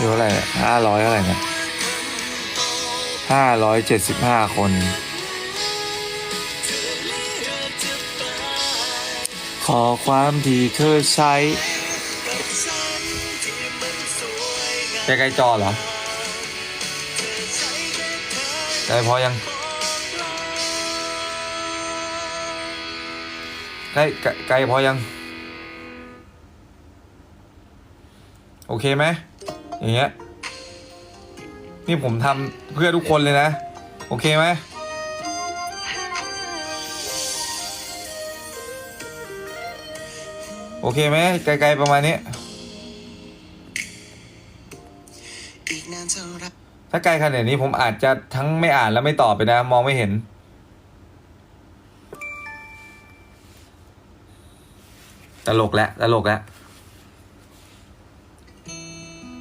อยู่เท่าไหร่ห้าร้อยเท่าไหร่เนี่ยห้าร้อยเจ็ดสิบห้าคน ขอความที่เธอใช้ใกล้ๆจอเหรอใกล้พอยังใกล้ใกล้ใกล้พอยัง โอเคไหม อย่างเงี้ย นี่ผมทำเพื่อทุกคนเลยนะ โอเคไหมโอเคไหมไกลๆประมาณนี้ ถ้าไกลขนาดนี้ผมอาจจะทั้งไม่อ่านแล้วไม่ตอบไปนะ มองไม่เห็น ตลกแล้วตลกแล้ว